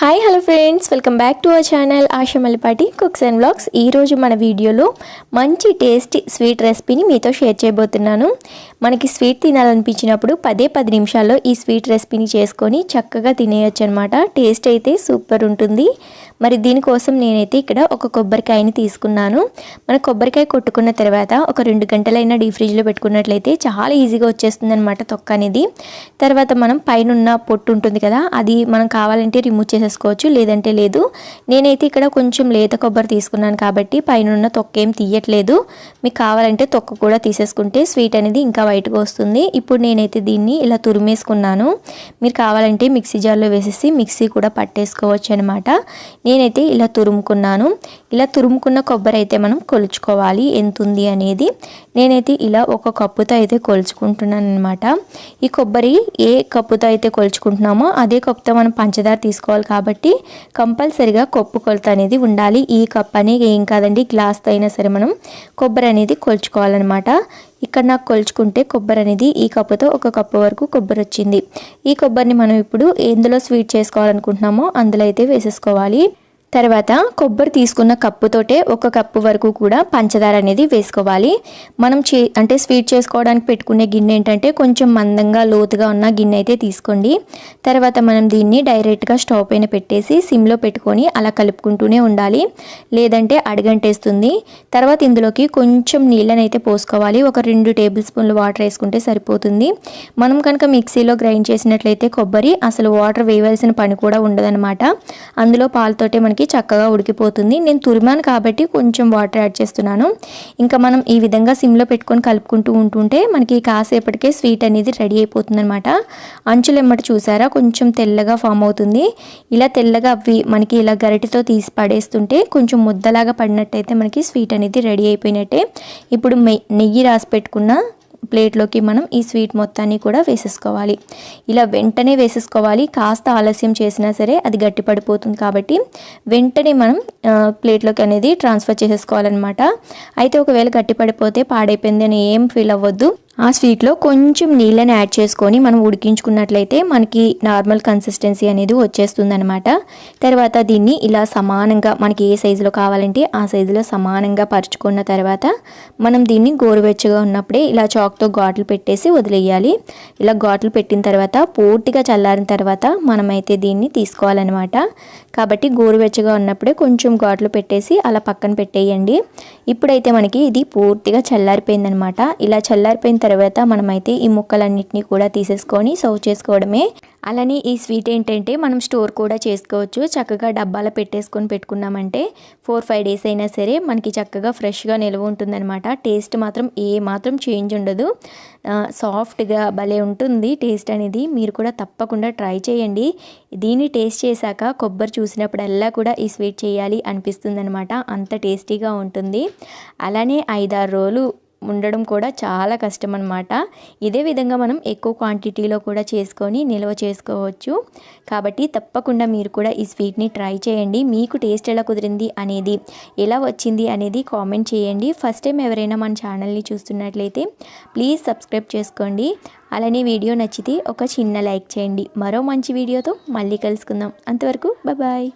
Hi hello friends welcome back to our channel Asha Mallipati cooks and blogs ఈరోజు మన వీడియోలో మంచి tasty sweet రెసిపీని మీతో షేర్ చేయబోతున్నాను. మనకి స్వీట్ తినాలనిపించినప్పుడు పదే పది నిమిషాల్లో ఈ స్వీట్ రెసిపీని చేసుకొని చక్కగా తినేయచ్చు అనమాట టేస్ట్ అయితే సూపర్ ఉంటుంది. మరి దీనికోసం నేనైతే ఇక్కడ ఒక కొబ్బరికాయని తీసుకున్నాను. మన కొబ్బరికాయ కొట్టుకున్న తర్వాత ఒక రెండు గంటలైనా డీ ఫ్రిడ్జ్లో పెట్టుకున్నట్లయితే చాలా ఈజీగా వచ్చేస్తుంది అనమాట తొక్క అనేది. తర్వాత మనం పైన ఉన్న పొట్టు ఉంటుంది కదా అది మనం కావాలంటే రిమూవ్ చేసేసుకోవచ్చు లేదంటే లేదు నేనైతే ఇక్కడ కొంచెం లేత కొబ్బరి తీసుకున్నాను కాబట్టి పైన ఉన్న తొక్క ఏం తీయట్లేదు. మీకు కావాలంటే తొక్క కూడా తీసేసుకుంటే స్వీట్ అనేది ఇంకా వైట్గా వస్తుంది. ఇప్పుడు నేనైతే దీన్ని ఇలా తురిమేసుకున్నాను. మీరు కావాలంటే మిక్సీ జార్లో వేసేసి మిక్సీ కూడా పట్టేసుకోవచ్చు అనమాట నేనైతే ఇలా తురుముకున్నాను. ఇలా తురుముకున్న కొబ్బరి అయితే మనం కొలుచుకోవాలి. ఎంత ఉంది అనేది నేనైతే ఇలా ఒక కప్పుతో అయితే కొలుచుకుంటున్నాను అనమాట ఈ కొబ్బరి ఏ కప్పుతో అయితే కొలుచుకుంటున్నామో అదే కప్పుతో మనం పంచదార తీసుకోవాలి కాబట్టి కంపల్సరిగా కప్పు కొలత అనేది ఉండాలి. ఈ కప్ అనేది ఏం కాదండి గ్లాస్తో అయినా సరే మనం కొబ్బరి అనేది కొలుచుకోవాలన్నమాట. ఇక్కడ నాకు కొలుచుకుంటే కొబ్బరి అనేది ఈ కప్పుతో ఒక కప్పు వరకు కొబ్బరి వచ్చింది. ఈ కొబ్బరిని మనం ఇప్పుడు ఎందులో స్వీట్ చేసుకోవాలనుకుంటున్నామో అందులో అయితే వేసేసుకోవాలి. తర్వాత కొబ్బరి తీసుకున్న కప్పుతోటే ఒక కప్పు వరకు కూడా పంచదార అనేది వేసుకోవాలి. మనం చే అంటే స్వీట్ చేసుకోవడానికి పెట్టుకునే గిన్నె ఏంటంటే కొంచెం మందంగా లోతుగా ఉన్న గిన్నె అయితే తీసుకోండి. తర్వాత మనం దీన్ని డైరెక్ట్గా స్టవ్ పైన పెట్టేసి సిమ్లో పెట్టుకొని అలా కలుపుకుంటూనే ఉండాలి. లేదంటే అడగంటేస్తుంది. తర్వాత ఇందులోకి కొంచెం నీళ్ళనైతే పోసుకోవాలి. ఒక రెండు టేబుల్ స్పూన్లు వాటర్ వేసుకుంటే సరిపోతుంది. మనం కనుక మిక్సీలో గ్రైండ్ చేసినట్లయితే కొబ్బరి అసలు వాటర్ వేయవలసిన పని కూడా ఉండదన్నమాట. అందులో పాలతోటే మనకి మనకి చక్కగా ఉడికిపోతుంది. నేను తురిమాను కాబట్టి కొంచెం వాటర్ యాడ్ చేస్తున్నాను. ఇంకా మనం ఈ విధంగా సిమ్లో పెట్టుకొని కలుపుకుంటూ ఉంటుంటే మనకి కాసేపటికే స్వీట్ అనేది రెడీ అయిపోతుంది అనమాట అంచులు ఎమ్మటి చూసారా? కొంచెం తెల్లగా ఫామ్ అవుతుంది. ఇలా తెల్లగా అవి మనకి ఇలా గరిటితో తీసి పడేస్తుంటే కొంచెం ముద్దలాగా పడినట్టయితే మనకి స్వీట్ అనేది రెడీ అయిపోయినట్టే. ఇప్పుడు నెయ్యి రాసి పెట్టుకున్న ప్లేట్లోకి మనం ఈ స్వీట్ మొత్తాన్ని కూడా వేసేసుకోవాలి. ఇలా వెంటనే వేసేసుకోవాలి. కాస్త ఆలస్యం చేసినా సరే అది గట్టి పడిపోతుంది కాబట్టి వెంటనే మనం ప్లేట్లోకి అనేది ట్రాన్స్ఫర్ చేసేసుకోవాలన్నమాట. అయితే ఒకవేళ గట్టి పడిపోతే పాడైపోయింది అని ఏం ఫీల్ అవ్వద్దు. ఆ స్వీట్లో కొంచెం నీళ్ళని యాడ్ చేసుకొని మనం ఉడికించుకున్నట్లయితే మనకి నార్మల్ కన్సిస్టెన్సీ అనేది వచ్చేస్తుంది అనమాట తర్వాత దీన్ని ఇలా సమానంగా మనకి ఏ సైజులో కావాలంటే ఆ సైజులో సమానంగా పరుచుకున్న తర్వాత మనం దీన్ని గోరువెచ్చగా ఉన్నప్పుడే ఇలా చాక్తో ఘాట్లు పెట్టేసి వదిలేయాలి. ఇలా ఘాట్లు పెట్టిన తర్వాత పూర్తిగా చల్లారిన తర్వాత మనమైతే దీన్ని తీసుకోవాలన్నమాట. కాబట్టి గోరువెచ్చగా ఉన్నప్పుడే కొంచెం ఘాట్లు పెట్టేసి అలా పక్కన పెట్టేయండి. ఇప్పుడైతే మనకి ఇది పూర్తిగా చల్లారిపోయిందనమాట ఇలా చల్లారిపోయిన తర్వాత మనమైతే ఈ ముక్కలన్నింటినీ కూడా తీసేసుకొని సర్వ్ చేసుకోవడమే. అలానే ఈ స్వీట్ ఏంటంటే మనం స్టోర్ కూడా చేసుకోవచ్చు. చక్కగా డబ్బాలో పెట్టేసుకొని పెట్టుకున్నామంటే ఫోర్ ఫైవ్ డేస్ అయినా సరే మనకి చక్కగా ఫ్రెష్గా నిల్వ ఉంటుందన్నమాట. టేస్ట్ మాత్రం ఏ మాత్రం చేంజ్ ఉండదు. సాఫ్ట్గా భలే ఉంటుంది టేస్ట్ అనేది. మీరు కూడా తప్పకుండా ట్రై చేయండి. దీన్ని టేస్ట్ చేశాక కొబ్బరి చూసినప్పుడల్లా కూడా ఈ స్వీట్ చేయాలి అనిపిస్తుంది అనమాట అంత టేస్టీగా ఉంటుంది. అలానే ఐదారు రోజులు ఉండడం కూడా చాలా కష్టం అనమాట ఇదే విధంగా మనం ఎక్కువ క్వాంటిటీలో కూడా చేసుకొని నిల్వ చేసుకోవచ్చు. కాబట్టి తప్పకుండా మీరు కూడా ఈ స్వీట్ని ట్రై చేయండి. మీకు టేస్ట్ ఎలా కుదిరింది అనేది ఎలా వచ్చింది అనేది కామెంట్ చేయండి. ఫస్ట్ టైం ఎవరైనా మన ఛానల్ని చూస్తున్నట్లయితే ప్లీజ్ సబ్స్క్రైబ్ చేసుకోండి. అలానే వీడియో నచ్చితే ఒక చిన్న లైక్ చేయండి. మరో మంచి వీడియోతో మళ్ళీ కలుసుకుందాం. అంతవరకు బాయ్